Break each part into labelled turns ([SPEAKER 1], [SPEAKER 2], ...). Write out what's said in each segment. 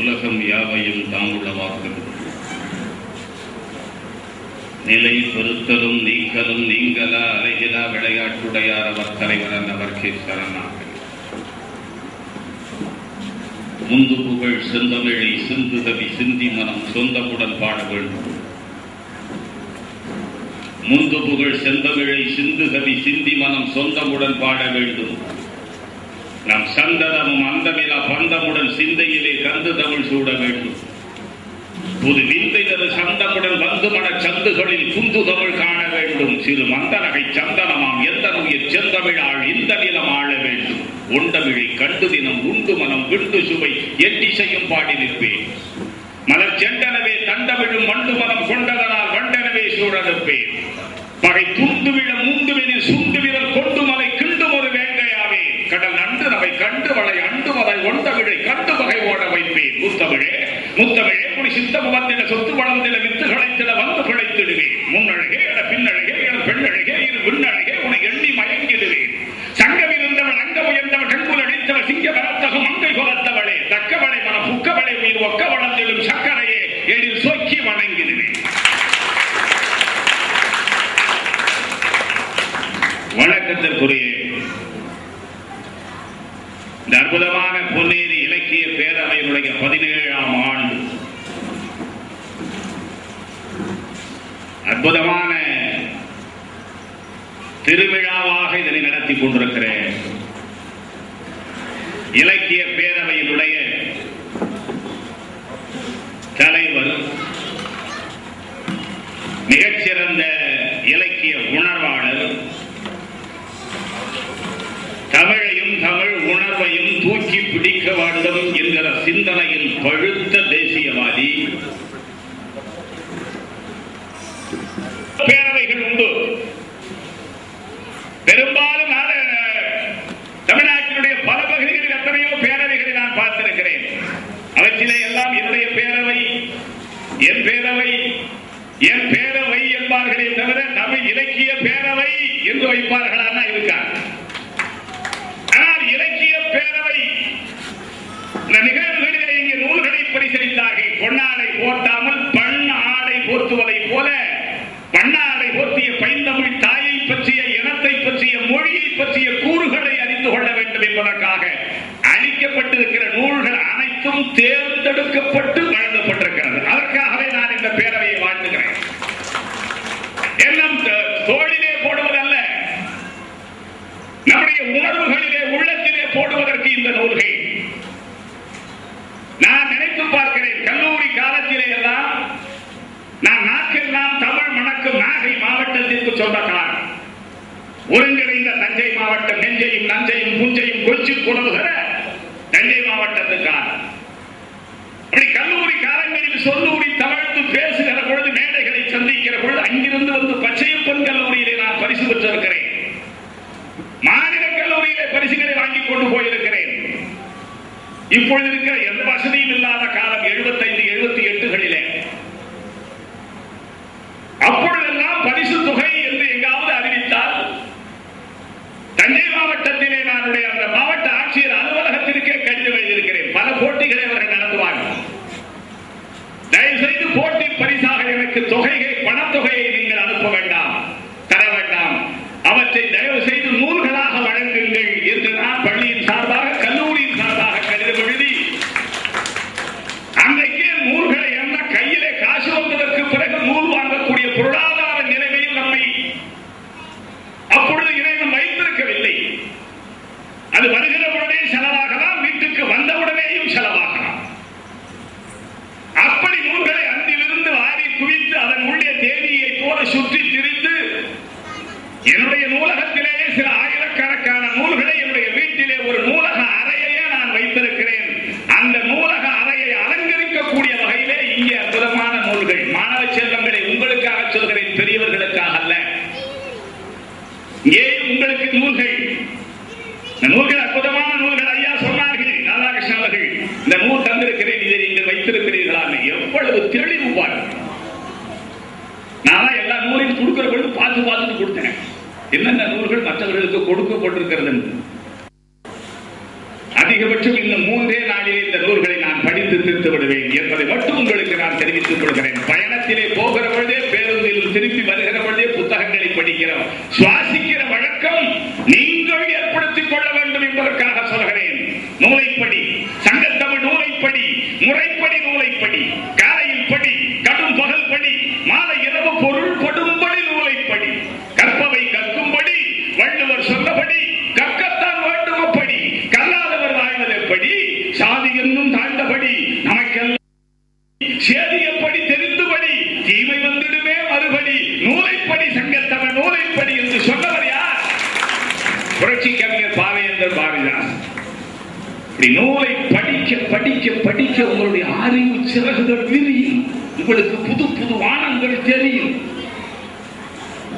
[SPEAKER 1] உலகம் யாவையும் தாமுளவாக்கும் நிலை பொருத்தலும் நீங்களும் நீங்கலா அலைகிலா விளையாட்டுடையார் அவர் தலைவர் அவர்க்கே சரணாக முந்து புகழ் செந்தமிழை சிந்து தவி சிந்தி மனம் சொந்தமுடன் பாட வேண்டும். முந்து புகழ் செந்தமிழை சிந்து கவி சிந்தி மனம் சொந்தமுடன் பாட வேண்டும். நம் சந்ததமும் அந்தமிலா பந்தமுடன் சிந்தையிலே கந்து தமிழ் சூட வேண்டும். புது விந்தைதரு சந்தமுடன் வந்து மன சந்துகளில் குந்து தமிழ் காண வேண்டும். சிறு மந்தனகை சந்தனமாம் எந்த உயிர் செந்தமிழாள் இந்த நிலம் ஆள வேண்டும். ஒண்டமிழை கண்டு தினம் உண்டு மனம் விண்டு சுவை எட்டிசையும் பாடி நிற்பேன். மலர் செண்டனவே தண்டமிழும் மண்டு மனம் கொண்டதனால் வண்டனவே நிற்பேன். பகை துண்டு வணக்கத்திற்குரிய இந்த அற்புதமான பொன்னேரி இலக்கிய பேரவையினுடைய பதினேழாம் ஆண்டு. அற்புதமான திருவிழாவாக இதனை நடத்தி கொண்டிருக்கிறேன். இலக்கிய பேரவையினுடைய சிந்தனையில் பழுத்த தேசியவாதி. பேரவைகள் உண்டு பெரும்பாலும் தமிழ்நாட்டினுடைய பல பகுதிகளில் எத்தனையோ பேரவைகளை நான் பார்த்திருக்கிறேன். அவற்றிலே எல்லாம் என்னுடைய பேரவை என் பேரவை என் பேரவை என்பார்களே தவிர தமிழ் இலக்கிய பேரவை என்று வைப்பார்களான இருக்காங்க. ஆனால் இலக்கிய பேரவை இந்த நிகழ்வுகளிலே பரிசீலித்தார்கள் பொன்னாடை போட்டாமல் பண் ஆடை போர்த்துவதை போல பண்ணாடை போர்த்திய பைந்தமிழ் தாயை பற்றிய இனத்தை பற்றிய மொழியை பற்றிய கூறுகளை அறிந்து கொள்ள வேண்டும் என்பதற்காக அளிக்கப்பட்டிருக்கிற நூல்கள் அனைத்தும் தேர்ந்தெடுக்கப்பட்டு கொண்டு போயிருக்கிறேன். இப்பொழுது இருக்கிற எந்த வசதியும் இல்லாத காலம் எழுபத்தைந்து எழுபத்தி கொடுக்கப்பட்டிருக்கிறது படிக்க படிக்க படிக்க உங்களுடைய அறிவு சிறகுகள் விரியும். உங்களுக்கு புது புது வானங்கள் தெரியும்.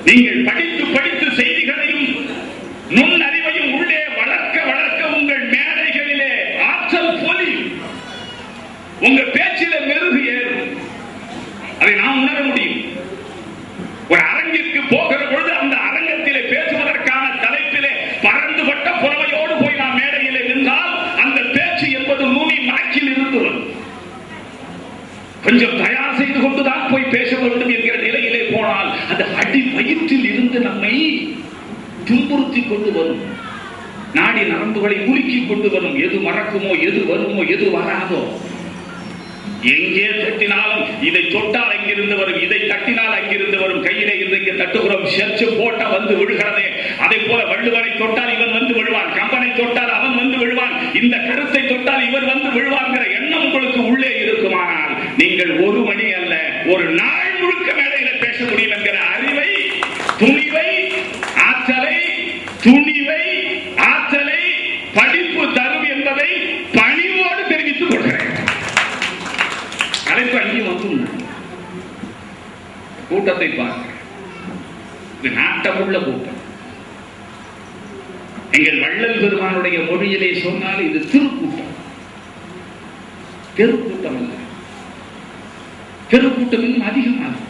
[SPEAKER 1] நீங்கள் படித்து படித்து செய்திகளையும் நுண்ணறிவையும் உள்ளே வளர்க்க வளர்க்க உங்கள் மேடைகளிலே ஆற்றல் பொலியும் உங்க பேச்சில மெருகு ஏறும் அதை நாம் உணர முடியும் ஒரு அரங்கிற்கு போகிற பொழுது அந்த அரங்கத்திலே பேசுவதற்கான தலைப்பிலே பறந்துபட்ட புறமையோடு போய் நாம் மேடையிலே நின்றால் அந்த பேச்சு என்பது நூனி நாக்கில் இருந்து வரும் கொஞ்சம் தயார் செய்து கொண்டுதான் போய் பேச வேண்டும் என்கிற நிலையிலே போனால் அந்த அடி வயிற்றில் இருந்து நம்மை துன்புறுத்தி கொண்டு வரும். நாடி நரம்புகளை உலுக்கி கொண்டு வரும். எது மறக்குமோ எது வருமோ எது வராதோ. எங்கே தட்டினாலும் இதை தொட்டால் அங்கிருந்து வரும். இதை தட்டினால் அங்கிருந்து வரும். கையில இன்றைக்கு தட்டுகிறோம். செர்ச்சு போட்ட வந்து விழுகிறதே. அதை போல வள்ளுவனை தொட்டால் இவன் வந்து விழுவான். கம்பனை தொட்டால் அவன் வந்து விழுவான். இந்த கருத்தை தொட்டால் இவர் வந்து விழுவாங்கிற எண்ணம் உங்களுக்கு உள்ளே இருக்குமானால் நீங்கள் ஒரு மணி அல்ல ஒரு நாள் துணிவை ஆற்றலை படிப்பு தரும் என்பதை பணிவோடு தெரிவித்துக் கொள்கிறேன். அழைப்பு அங்கே வந்துள்ள கூட்டத்தை பார்க்கிறேன் இது நாட்டமுள்ள கூட்டம். எங்கள் வள்ளல் பெருமானுடைய மொழியிலே சொன்னால் இது திருக்கூட்டம். தெருக்கூட்டம் அல்ல தெருக்கூட்டம் இன்னும் அதிகமாகும்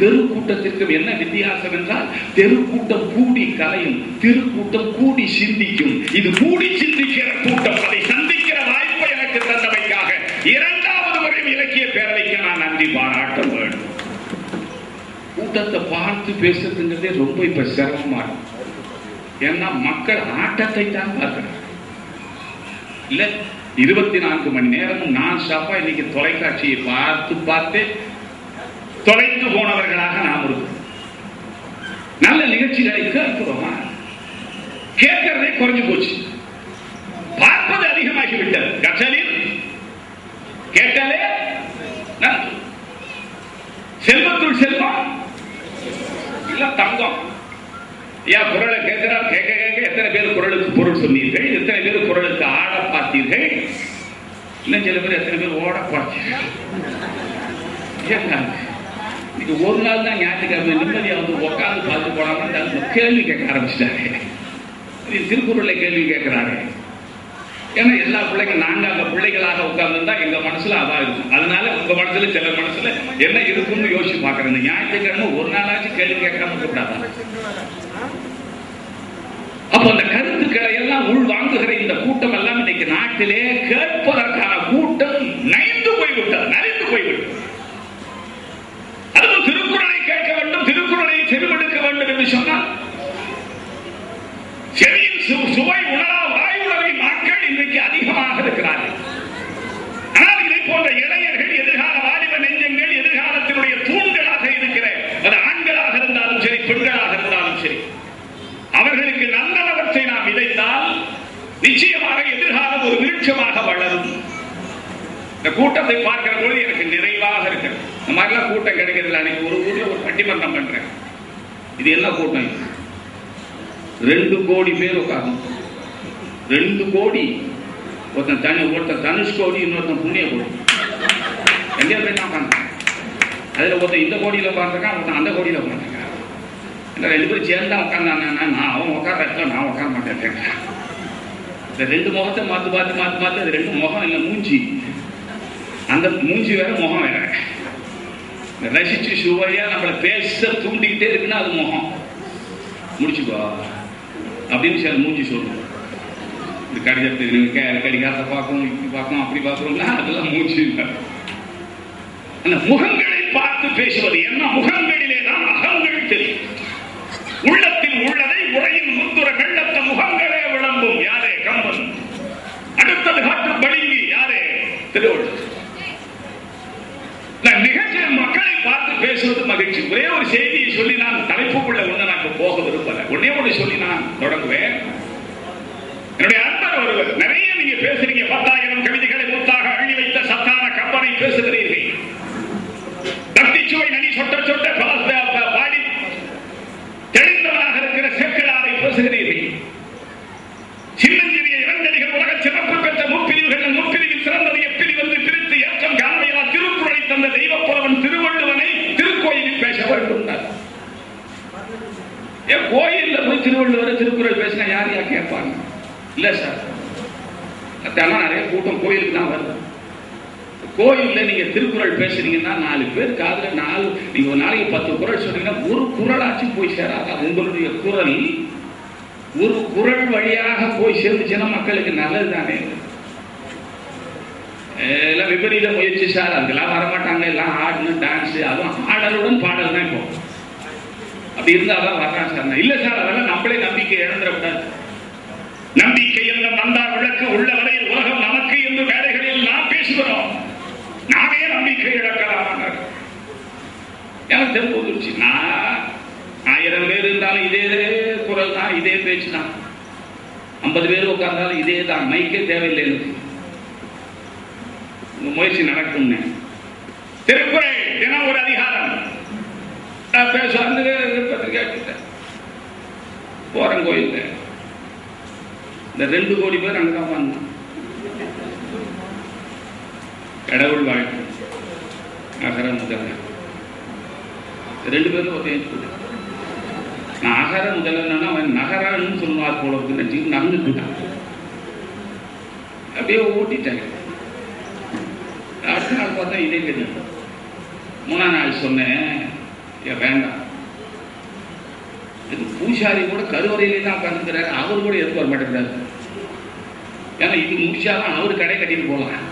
[SPEAKER 1] தெருக்கூட்டத்திற்கும் என்ன வித்தியாசம் என்றால் தெருக்கூட்டம் கூடி கலையும் திருக்கூட்டம் கூடி சிந்திக்கும். இது கூடி சிந்திக்கிற கூட்டம். அதை சந்திக்கிற வாய்ப்பை எனக்கு தந்தமைக்காக இரண்டாவது முறை இலக்கிய பேரவைக்கு நான் நன்றி பாராட்ட வேண்டும். கூட்டத்தை பார்த்து பேசுறதுங்கிறதே ரொம்ப இப்ப சிரமமா ஏன்னா மக்கள் ஆட்டத்தை தான் பார்க்கிறார் இல்ல இருபத்தி நான்கு மணி நேரமும் நான் ஸ்டாப்பா இன்னைக்கு தொலைக்காட்சியை பார்த்து பார்த்து தொலைந்து போனவர்களாக நாம் இருக்கிறோம். நல்ல நிகழ்ச்சிகளை கேட்கிறோமா? கேட்கிறதே குறைஞ்சு போச்சு. பார்ப்பது அதிகமாகிவிட்டது. கற்றலில் கேட்டாலே செல்வத்துள் செல்வம் இல்ல தங்கம். ஐயா குரலை கேட்கிறார். கேட்க கேட்க எத்தனை பேர் குரலுக்கு பொருள் சொன்னீர்கள்? எத்தனை பேர் குரலுக்கு ஆட பார்த்தீர்கள்? இன்னும் சில பேர் எத்தனை பேர் ஓட பார்த்தீர்கள் இது ஒரு நாள் தான் ஞாயிற்றுக்கிழமை நிம்மதியா வந்து உட்காந்து பார்த்து போனாங்கன்னு கேள்வி கேட்க ஆரம்பிச்சிட்டாரு இது திருக்குறளை கேள்வி கேட்கிறாரு. ஏன்னா எல்லா பிள்ளைங்க நாங்க அந்த பிள்ளைகளாக உட்கார்ந்துருந்தா எங்க மனசுல அதான் இருக்கும். அதனால உங்க மனசுல சில மனசுல என்ன இருக்கும்னு யோசிச்சு பாக்குறேன் ஞாயிற்றுக்கிழமை ஒரு நாளாச்சும் கேள்வி கேட்காம இருக்கக்கூடாதா அப்ப அந்த கருத்துக்களை எல்லாம் உள் வாங்குகிற இந்த கூட்டம் எல்லாம் இன்னைக்கு நாட்டிலே கேட்பதற்கான கூட்டம் நைந்து போய்விட்டது நரைந்து போய்விட்டது. சொன்னால் செவியில் சுவை உணரா வாயுணவை மக்கள் இன்றைக்கு அதிகமாக இருக்கிறார்கள். ஆனால் இதை போன்ற இளைஞர்கள் எதிர்கால வாலிப நெஞ்சங்கள் எதிர்காலத்தினுடைய தூண்களாக இருக்கிற அது ஆண்களாக இருந்தாலும் சரி பெண்களாக இருந்தாலும் சரி அவர்களுக்கு நல்லவற்றை நாம் விதைத்தால் நிச்சயமாக எதிர்காலம் ஒரு விருட்சமாக வளரும். இந்த கூட்டத்தை பார்க்கிற பொழுது எனக்கு நிறைவாக இருக்கு. இந்த மாதிரிலாம் கூட்டம் கிடைக்கிறது அன்னைக்கு ஒரு ஊர்ல ஒரு பட்டிமன்றம் பண்றேன். இது என்ன கூட்டம்? ரெண்டு கோடி பேர் உட்காரணும் ரெண்டு கோடி. ஒருத்தன் தனி ஒருத்தன் தனுஷ் கோடி இன்னொருத்தன் புண்ணிய கோடி. எங்கே போய் நான் பார்த்தேன் அதில் ஒருத்தன் இந்த கோடியில் உட்காந்துருக்கான் ஒருத்தன் அந்த கோடியில் உட்காந்துருக்கான் இந்த ரெண்டு பேரும் சேர்ந்தா உட்காந்தாங்கன்னா நான் அவன் உட்கார இடத்துல நான் உட்கார மாட்டேன் இந்த ரெண்டு முகத்தை மாற்று பார்த்து மாற்று மாத்து அது ரெண்டு முகம் இல்லை மூஞ்சி. அந்த மூஞ்சி வேற முகம் வேற. ரசிச்சு சுவையா நம்மளை பேச தூண்டிக்கிட்டே இருக்குன்னா அது முகம். முடிச்சுக்கோ அப்படின்னு சில மூஞ்சி சொல்லுவோம் இந்த கடிதத்தை கடிகாரத்தை பார்க்கணும் இப்படி பார்க்கணும் அப்படி பார்க்கணும்னா அதெல்லாம் மூச்சு இல்லை. அந்த முகங்களை பார்த்து பேசுவது என்ன? முகங்களிலே தான் அகங்கள் தெரியும். உள்ளத்தில் உள்ளதை உரையின் முத்துர வெள்ளத்த முகங்களே விளம்பும் யாரே கம்பன்? அடுத்தது காட்டு பளிங்கு. யாரே? திருவள்ளுவர். நான் நிகழ்ச்சியில் மக்களை பார்த்து பேசுவது மகிழ்ச்சி. ஒரே ஒரு செய்தியை சொல்லி நான் தலைப்புக்குள்ள ஒன்று நான் போக விரும்பல. ஒன்னே ஒன்று சொல்லி நான் தொடங்குவேன். ஏன் கோயில்ல போய் திருவள்ளுவர் திருக்குறள் பேசினா யார் யார் கேட்பாங்க? இல்ல சார். அதெல்லாம் நிறைய கூட்டம் கோயிலுக்கு தான் வருது. கோயில்ல நீங்க திருக்குறள் பேசுறீங்கன்னா நாலு பேர் காதுல நாலு நீங்க ஒரு நாளைக்கு பத்து குறள் சொன்னீங்கன்னா ஒரு குறளாச்சும் போய் சேராதா. உங்களுடைய குரல். ஒரு குரல் வழியாக போய் சேர்ந்துச்சுன்னா மக்களுக்கு நல்லது தானே எல்லாம் விபரீத முயற்சி சார். அதுக்கெல்லாம் வரமாட்டாங்க. எல்லாம் ஆடணும் டான்ஸ் அதுவும் ஆடலுடன் பாடல் தான் இப்போ. அப்படி இருந்தா தான் வர்றான் சார். நான் இல்ல சார் அதெல்லாம் நம்மளே நம்பிக்கை இழந்துடக்கூடாது. நம்பிக்கை என்ற நந்தா விளக்கு உள்ள வரையில் உலகம் நமக்கு என்று வேலைகளில் நாம் பேசுகிறோம். நாமே நம்பிக்கை இழக்கலாம் எனக்கு தெரிஞ்சு வந்துருச்சு நான் ஆயிரம் பேர் இருந்தாலும் இதே குரல் தான் இதே பேச்சு தான். ஐம்பது பேர் உட்கார்ந்தாலும் இதே தான். மைக்கே தேவையில்லை எனக்கு. முயற்சி நடக்கும்னு திருக்குறள் தினம் ஒரு அதிகாரம் நான் பேச வந்து விருப்பத்தை கேட்டுட்டேன் போறேன் கோயில்ல இந்த ரெண்டு கோடி பேர் அங்கே தான் வந்தான் கடவுள் வாழ்க்கை. அகர முதல்ல. ரெண்டு பேரும் ஒருத்தன் நான் அகர முதல்ல அவன் நகரன்னு சொல்லுவார் போல இருக்குன்னு நினைச்சு நடந்துட்டு அப்படியே ஓட்டிட்டாங்க. அடுத்த நாள் பார்த்தா இதே கேட்டு மூணாம் நாள் சொன்னேன். ஏன் வேண்டாம். இது பூசாரி கூட கருவறையிலே தான் உட்காந்துக்கிறாரு அவர் கூட எதுக்கு வர மாட்டேங்கிறாரு ஏன்னா இது முடிச்சாதான் அவர் கடை கட்டிட்டு போகலாம்.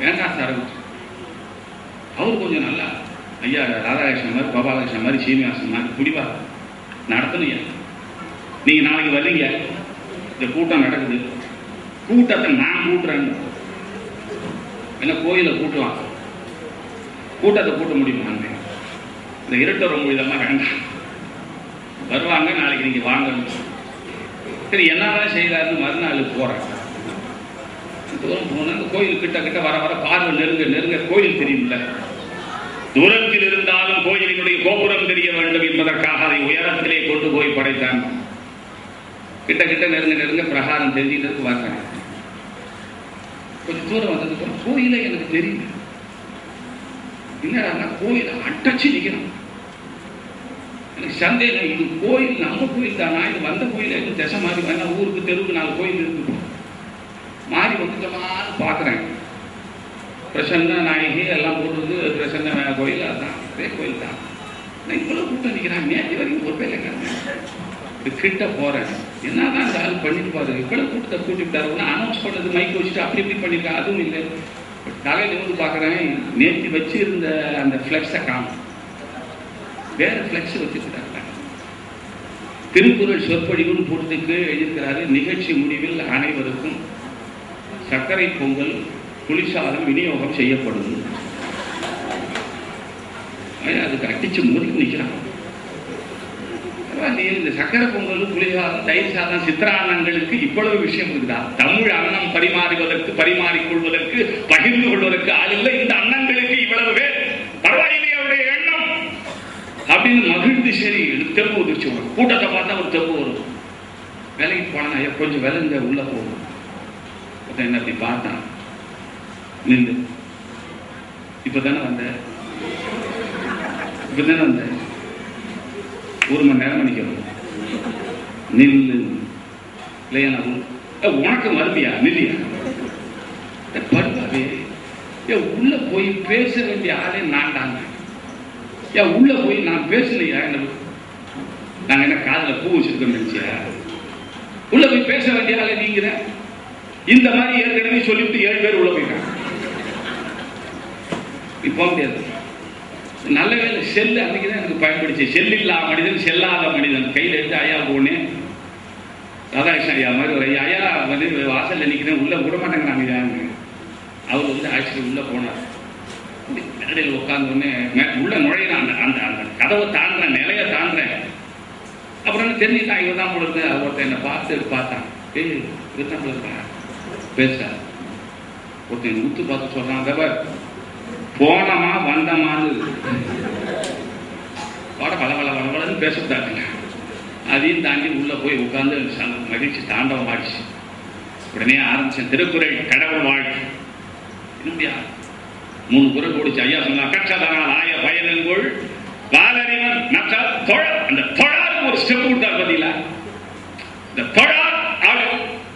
[SPEAKER 1] வேண்டாம் சார் அவர் கொஞ்சம் நல்லா ஐயா ராதாகிருஷ்ணன் மாதிரி கோபாலகிருஷ்ணன் மாதிரி சீனிவாசன் மாதிரி குடிவா நடத்தணும் ஐயா. நீங்க நாளைக்கு வர்றீங்க இந்த கூட்டம் நடக்குது. கூட்டத்தை நான் கூட்டுறேன். என்ன கோயிலை கூட்டுவான் கூட்டத்தை கூட்ட முடியுமா இந்த இருட்டற மொழிதெல்லாம் வேண்டாம். வருவாங்க நாளைக்கு நீங்க வாங்கணும். சரி என்னதான் செய்கிறாருன்னு மறுநாள் போறேன். தூரம் போனால் அந்த கோயில் கிட்ட கிட்ட வர வர பார்வை நெருங்க நெருங்க கோயில் தெரியும்ல. தூரத்தில் இருந்தாலும் கோயிலினுடைய கோபுரம் தெரிய வேண்டும் என்பதற்காக அதை உயரத்திலே கொண்டு போய் படைத்தான். கிட்ட கிட்ட நெருங்க நெருங்க பிரகாரம் தெரிஞ்சுட்டு வர்றேன். கொஞ்சம் தூரம் வந்ததுக்கு கோயிலை எனக்கு தெரியல என்னடா கோயில் அட்டச்சு நிற்கணும் எனக்கு சந்தேகம் இது கோயில் நம்ம கோயில் தானா? இது வந்த கோயில்? எதுவும் திசை மாறி வேணா ஊருக்கு தெருவுக்கு நாலு கோயில் இருக்கு. மாறி வந்துட்டோமான்னு பார்க்குறேன் பிரசன்ன நாயகி எல்லாம் போடுறது பிரசன்ன கோயில் அதுதான். அதே கோயில் தான். நான் இவ்வளோ கூட்டம் நிற்கிறேன் நேற்று வரைக்கும் ஒரு பேர் இது கிட்ட போறேன். என்னதான் இந்த ஆள் பண்ணிட்டு பாரு இவ்வளவு கூட்டத்தை கூட்டிட்டாரு அனௌன்ஸ் பண்ணது மைக் வச்சுட்டு அப்படி இப்படி பண்ணிருக்கேன் அதுவும் இல்லை. தலையில வந்து பார்க்குறேன் நேற்று வச்சிருந்த அந்த ஃப்ளெக்ஸை காணும். வேற ஃப்ளெக்ஸ் வச்சிருக்கிறாங்க திருக்குறள் சொற்பொழிவுன்னு போட்டதுக்கு எழுதியிருக்கிறாரு நிகழ்ச்சி முடிவில் அனைவருக்கும் சர்க்கரை பொங்கல் புளிசாதம் விநியோகம் செய்யப்படும். அதுக்கு அடிச்சு முறுக்கி நிற்கிறான் இந்த சக்கரை பொங்கல் புளிசாதம் தயிர் சாதம் சித்திரான்னங்களுக்கு இவ்வளவு விஷயம் இருக்குதா? தமிழ் அன்னம் பரிமாறுவதற்கு பரிமாறிக்கொள்வதற்கு பகிர்ந்து கொள்வதற்கு ஆள் இல்லை. இந்த அன்னங்கள் இவ்வளவு பேர் பரவாயில்லையே அவருடைய எண்ணம் அப்படின்னு மகிழ்ந்து சரி தெம்பு உதிர்ச்சி வரும் கூட்டத்தை பார்த்தா ஒரு தெம்பு வரும். வேலைக்கு போனா கொஞ்சம் விளைஞ்ச உள்ள போகும் என்ன அப்படி பார்த்தான் நின்று இப்பதானே வந்த? இப்பதானே வந்த? ஒரு மணி நேரம் நிற்கிறோம் நில்லு. இல்லையா நான் உனக்கு மறுபியா நில்லியா? பருவாவே ஏ உள்ள போய் பேச வேண்டிய ஆளே நான் தாங்க ஏன் உள்ள போய் நான் பேசலையா? என்ன நாங்க என்ன காதுல பூ வச்சிருக்கோம் நினைச்சியா உள்ள போய் பேச வேண்டிய ஆளு நீங்கிற இந்த மாதிரி ஏற்கனவே சொல்லிட்டு ஏழு பேர் உள்ள போயிட்டாங்க. இப்போ முடியாது. நல்ல வேலை செல்லு அன்னைக்கு தான் எனக்கு பயன்படுச்சு. செல் இல்லாத மனிதன் செல்லாத மனிதன். கையில் எடுத்து ஐயா போனேன். ராதாகிருஷ்ணன் ஐயா மாதிரி ஒரு ஐயா. ஐயா வந்து வாசலில் நிற்கிறேன் உள்ள விட மாட்டேங்கிறாங்க அவர் வந்து ஆக்சுவலி உள்ள போனார். மேடையில் உடனே உள்ள நுழையிறான். அந்த அந்த அந்த கதவை தாண்டுறேன் நிலையை தாண்டுறேன். அப்புறம் என்ன தெரிஞ்சுட்டான் இவன் தான் போல இருக்கு என்னை பார்த்து பார்த்தான். ஏய் இவன் தான் போல இருக்கா? பேசுறா ஒருத்தன் முத்து பார்த்து சொல்றான் தவர் போனமா வந்தமான்னு பாட பல பல வள வளன்னு பேசக்கூடாதுங்க அதையும் தாண்டி உள்ள போய் உட்காந்து மகிழ்ச்சி தாண்டவம் ஆடிச்சு உடனே ஆரம்பிச்சேன் திருக்குறள் கடவுள் வாழ்க்கை இன்னும் மூணு குரல் ஓடிச்சு ஐயா சொன்னா கட்சதனால் ஆய பயனங்கொள் காலறிவன் நற்ற தொழ அந்த தொழாருக்கு ஒரு ஸ்டெப் கொடுத்தார் பார்த்தீங்களா இந்த தொழார் ஆளு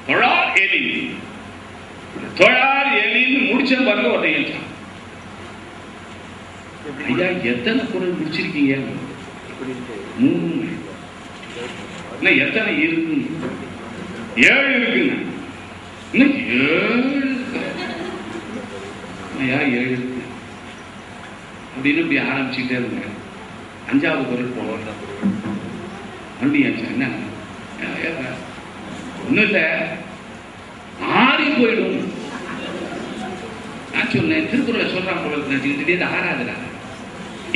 [SPEAKER 1] தொழார் எலின். தொழார் எலின்னு முடிச்ச பாருங்க ஒருத்தன் எழுத்தான் ஐயா எத்தனை குரல் முடிச்சிருக்கீங்க? மூணு. எத்தனை இருக்கு ஏழு இருக்குங்க. இன்னும் ஏழு ஐயா ஏழு இருக்கு? அப்படின்னு இப்படி ஆரம்பிச்சுட்டே இருந்தேன் அஞ்சாவது குரல் போவோம் மறுபடியும் என்ன? ஒன்றும் இல்லை ஆறி போயிடும். நான் சொன்னேன் திருக்குறளை சொல்றான் போல திடீர்னு ஆறாதுடா.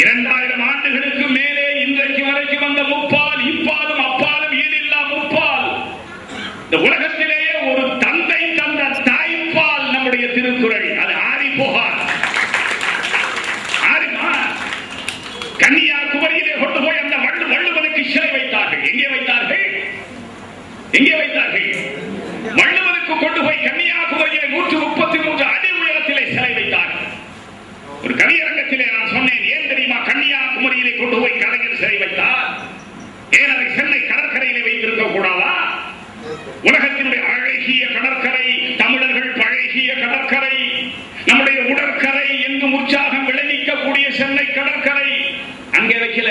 [SPEAKER 1] இரண்டாயிரம் ஆண்டுகளுக்கு மேலே இன்றைக்கு வரைக்கும் வந்த முப்பால் இப்பாலும் அப்பாலும் ஈடில்லா முப்பால்? இந்த உலகத்தில் ஒரு தந்தை தந்த தாய்ப்பால் நம்முடைய திருக்குறள் அது ஆறி போகாது ஆறிமா கன்னியாகுமரியிலே கொண்டு போய் அந்த வள்ளு வள்ளுவனுக்கு சிலை வைத்தார்கள் எங்கே வைத்தார்கள் எங்கே வைத்தார்கள் வள்ளுவனுக்கு கொண்டு போய் கன்னியாகுமரியிலே நூற்று முப்பத்தி மூன்று அடி உயரத்திலே சிலை வைத்தார்கள் ஒரு கவியரங்கத்திலே நான் சொன்னேன் ஏன் தெரியுமா கன்னியாகுமரியிலே கொண்டு போய் கலைஞர் சிலை வைத்தார் ஏன் அதை சென்னை கடற்கரையிலே வைத்திருக்க கூடாதா உலகத்தினுடைய அழகிய கடற்கரை தமிழர்கள் பழகிய கடற்கரை நம்முடைய உடற்கரை எங்கும் உற்சாகம் விளைவிக்கக்கூடிய சென்னை கடற்கரை அங்கே வைக்கல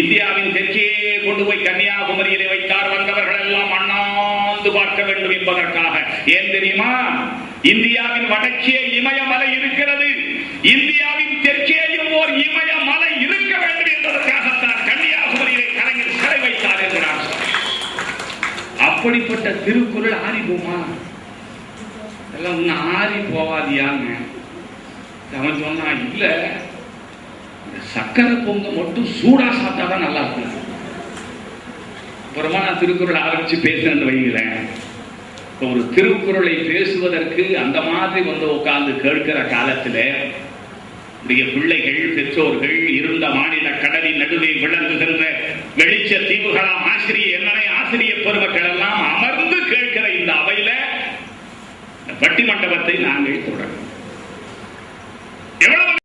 [SPEAKER 1] இந்தியாவின் தெற்கே கொண்டு போய் கன்னியாகுமரியிலே வைத்தார் வந்தவர்கள் எல்லாம் அண்ணாந்து பார்க்க வேண்டும் என்பதற்காக ஏன் தெரியுமா? இந்தியாவின் வடக்கே இமயமலை இருக்கிறது. இந்தியாவின் தெற்கேயும் ஓர் இமயமலை இருக்க வேண்டும் என்பதற்காகத்தான் கன்னியாகுமரியிலே கலைஞர் சிறை வைத்தார் என்கிறார் அப்படிப்பட்ட திருக்குறள் ஆறி போமா எல்லாம் இன்னும் ஆறி போவாதியாங்க அவன் சொன்னா இல்ல இந்த சக்கரை பொங்க மட்டும் சூடா சாப்பிட்டா தான் நல்லா இருக்கும். அப்புறமா நான் திருக்குறள் ஆரம்பிச்சு பேசுறேன்னு வைங்களேன். ஒரு திருக்குறளை பேசுவதற்கு அந்த மாதிரி வந்து உட்கார்ந்து கேட்கிற காலத்துல பிள்ளைகள் பெற்றோர்கள் இருந்த மாநில கடலின் நடுவே விளங்குகின்ற வெளிச்ச தீவுகளாம் ஆசிரியர் என்ன ஆசிரிய பெருமக்கள் எல்லாம் அமர்ந்து கேட்கிற இந்த அவையில பட்டி பட்டிமண்டபத்தை நாங்கள் தொடரும் எவ்வளவு